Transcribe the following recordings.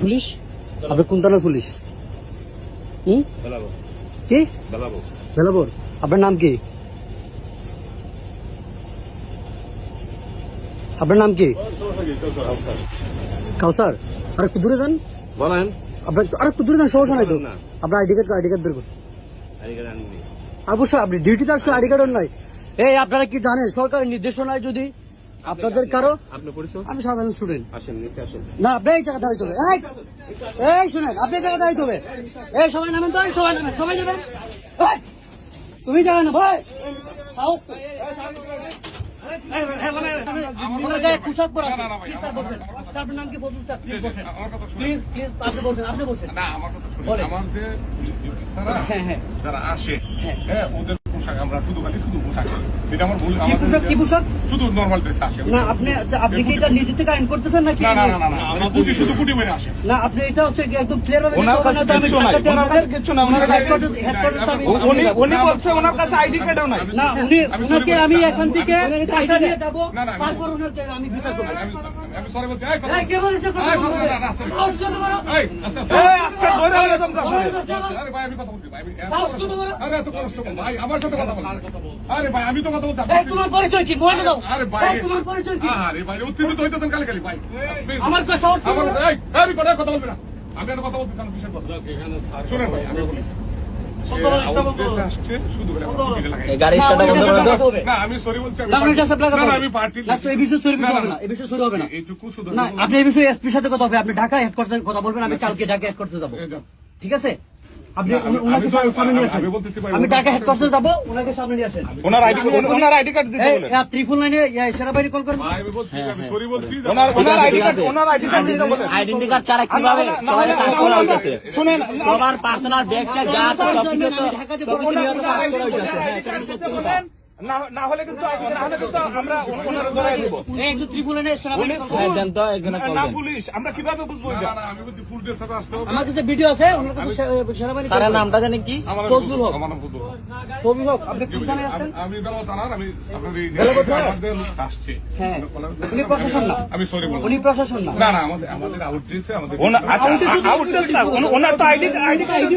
Police? আপনি কোন থানার পুলিশ কি? বেলাবো। বেলাপুর আপনার নাম কি? আপনার নাম কি? কাউসার। আর একটু দূরে যান। বলেন। আপনার আর একটু দূরে যান সমস্যা নাই তো। আপনার আইডি কার্ড আইডি কার্ড বের করুন। অবশ্যই আপনি ডিউটিতে আসলে আইডি কার্ড নাই এই আপনারা কি জানেন? সরকারের নির্দেশনায় যদি আপনাদের কারও আপনার পরিচয় আমি সাধারণ স্টুডেন্ট আসেন নিচে আসেন না আপনি এই জায়গা দাঁড়াইতে হবে এই এই শুনেন আপনি এই জায়গা দাঁড়াইতে হবে এই সবাই নামেন তো এই সবাই নামেন সবাই নামেন তুমি জায়গা না ভাই মানে, হ্যাঁ, হ্যাঁ। যারা আসে হ্যাঁ ওদের পোশাক আমরা শুধু খালি শুধু পোশাক এটা আমার ভুল কি পোশাক, কি পোশাক? শুধু নর্মাল ড্রেস আসে। না, আপনি আচ্ছা, আপনি কি এটা নিজে থেকে আইন করতেছেন নাকি? না না না না না আমরা কুটি শুধু কুটি মেরে আসে। না আপনি এটা হচ্ছে একদম ক্লিয়ার ভাবে ওনার না কাছে নাই, ওনার কাছে নাই, ওনার কাছে- headquarter- headquarter আমি- উ- উনি উনি বলছে ওনার কাছে আইডি কার্ডও নাই। না উনি উনাকে আমি এখান থেকে চাইটা নিয়ে যাব। না, না, আমি- তারপর ওনাকে আমি বিচার করব। আমি সরি বলছি। এই কথা কে বলেছে কথা না, না, না, sorry। সাহস এই আচ্ছা ধরে হলে দমকা পড়ে। আরে ভাই আমি কথা বলছি ভাই আমি? আরে এত কষ্ট ভাই আমার কথা বল আরে ভাই আমি তো কথা বলতে এই, তোমার পরিচয় কি? মোবাইলটা দাও। আরে ভাই তোমার পরিচয় কি? আরে ভাই উত্তেজিত হইতেছেন কালি কালি ভাই। আমার সাহস আমার এই আমি কথা কথা বলবি না। আমি কথা বলতে চান কিসের কথা? শুনেন ভাই আমি বলি না। না না, না, না, না, না, না, না। না আপনি এই বিষয়ে এসপির সাথে কথা হবে আপনি ঢাকা হেড কথা বলবেন আমি কালকে ঢাকা হেড করতে যাব। ঠিক আছে? আপনি তো- সামনে নিয়ে আসেন। আমি বলতেছি ভাই, আমি ঢাকা হেড করতে ওনাকে সামনে নিয়ে আসেন। ওনার আইডি ওনার আইডি কার্ড দিতে বলেন। আহ, ত্রিপুল লাইনে সেনাবাহিনী কল করবেন আমি বলছি আমি সরি বলছি ওনার ওনার আইডি কার্ড ওনার আইডি কার্ড দিতে বলেন। আইডেন্টি কার্ড ছাড়া কীভাবে সবাই সার্চ করা হইতেছে? শুনেন সবার পার্সোনাল ব্যাগটা যা আছে সবকিছু তো ঢাকাতে সবকিছু নিয়ে তো সার্চ করা হইতেছে। হ্যাঁ সেটা সত্যি কথা না না হলে কিন্তু না হলে কিন্তু আমরা ওনার ধরাই দেব। একটু ত্রিপুল লাইনে সেনাবাহিনী call হ্যাঁ করুন। দেন তো একজনে না পুলিশ আমরা কীভাবে বুঝব এটা? না, না, আমি বলছি ফুল ড্রেস আসতে হবে। আমার কাছে ভিডিও আছে ওনার কাছে সেনাবাহিনী call নামটা জানেন কি? ফজলুল ফজলুল হক। আমার নাম ফজলুল হক। ফজলুল হক, আপনি কোন থানায় আছেন? আমি- আমি থানার আমি আপনার এই আমাদের আসছে। হ্যাঁ উনি প্রশাসন না। আমি সরি বলছি উনি প্রশাসন না। না না আমাদের আমাদের আউটরিচে আমাদের ওনার না ওনার- ওনার তো আইডি আইডি কার্ড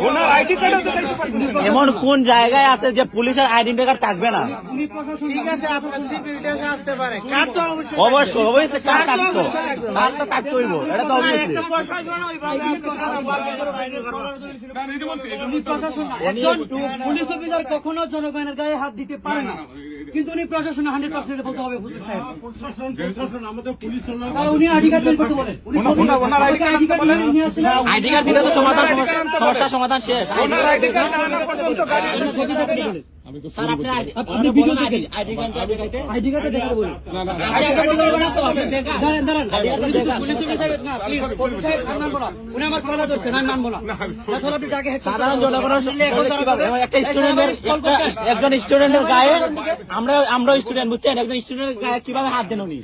ওনার আইডি কার্ড তো দেখতে পাচ্ছেন না। এমন কোন জায়গায় আছে যে পুলিশের আইডেন্টি কার্ড থাকবে না। ঠিক আছে অবশ্যই অবশ্যই কার থাকতো কার তো থাকতে হইব এটা তো অবশ্যই পুলিশ অফিসার কখনো জনগণের গায়ে হাত দিতে পারে না। কিন্তু উনি প্রশাসন হান্ড্রেড পার্সেন্ট বলতে হবে হুজুর সাহেব। আর উনি আইডি কার্ড বের করতে বলেন। আইডি কার্ড দিলে তো সমাধান সমস্যা- সমাধান শেষ। ওনার আইডি কার্ড না আনা পর্যন্ত গাড়ি স্যার আপনি আপনি ভিডিও দেখেন আইডি কার্ড দেখাইতে আইডি কার্ডে দেখে বলুন। আগে আগে বলতে হবে না তো আপনি দেখান। দাঁড়ান দাঁড়ান। আইডি কার্ড দেখান। পুলিশ অফিসার না প্লিজ পুলিশ সাহেব আমি মানবো না উনি আমার সামনে ধরছেন আমি মানবো না এখন আপনি তাকে হেড সাধারণ জনগণের সঙ্গে কীভাবে এবং একটা স্টুডেন্টের একজন স্টুডেন্টের গায়ে আমরা আমরা স্টুডেন্ট বুঝছেন? একজন স্টুডেন্টের গায়ে কীভাবে হাত দেন উনি?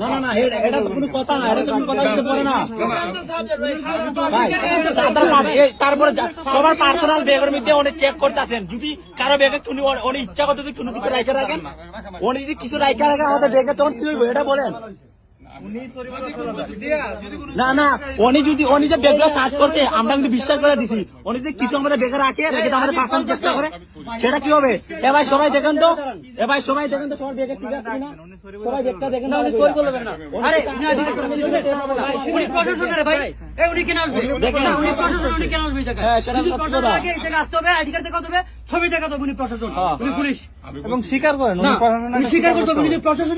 না না না এটা- তো কোনো কথা না এটা তো কোনো কথা হতে পারে না। তারপরে সবার পার্সোনাল ব্যাগের মধ্যে অনেক চেক করতেছেন যদি কারও ব্যাগে তুমি উনি ইচ্ছা করতে যদি কোনো কিছু রাইখে রাখেন। উনি যদি কিছু রাইখে রাখেন আমাদের ব্যাগে তখন কি হইব এটা বলেন। না না উনি যদি উনি যে ব্যাগগুলো সার্চ করছে আমরা কিন্তু বিশ্বাস করে দিছি। উনি যদি কিছু আমাদের ব্যাগে রাখে রেখে আমাদের পার্সোনাল চেষ্টা করে। সেটা কি হবে? এ ভাই সবাই দেখেন তো এ ভাই সবাই দেখেন তো সবার ব্যাগে ঠিক আছে কিনা? সবাই ব্যাগটা দেখেন না উনি সই বলবেন না। আরে উনি আইডি কার্ড উনি প্রশাসনের ভাই। এই উনি কেন আসবে? দেখেন। না, উনি প্রশাসন উনি কেন আসবে হ্যাঁ, সেটা উনি কথা। আগে এই আসতে হবে আইডি কার্ড দেখাতে হবে ছবি দেখা তো উনি প্রশাসন উনি পুলিশ। এবং স্বীকার করেন স্বীকার করতে উনি প্রশাসন